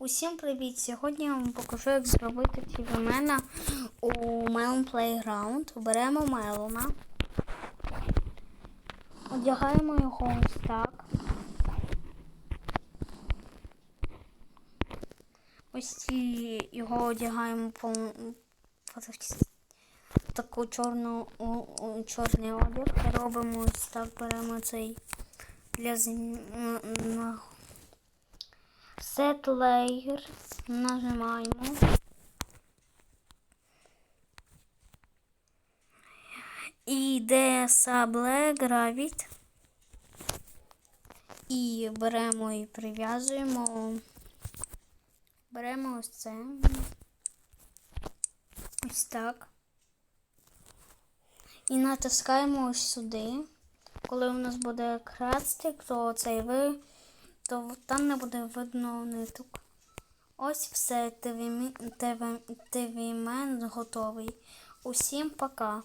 Усім привіт! Сьогодні я вам покажу, як зробити фігмена у Melon Playground. Беремо Мелона, одягаємо його ось так. Ось ці його одягаємо по таку чорну чорний одяг. Робимо ось так, беремо цей для зм... Set layer. Нажимаємо. І йде Sable Gravit. І беремо і прив'язуємо. Беремо ось це. Ось так. І натискаємо ось сюди. Коли у нас буде хрестик, то цей ви, то там не буде видно ниток. Ось все, ТВ-мен готовий. Усім пока.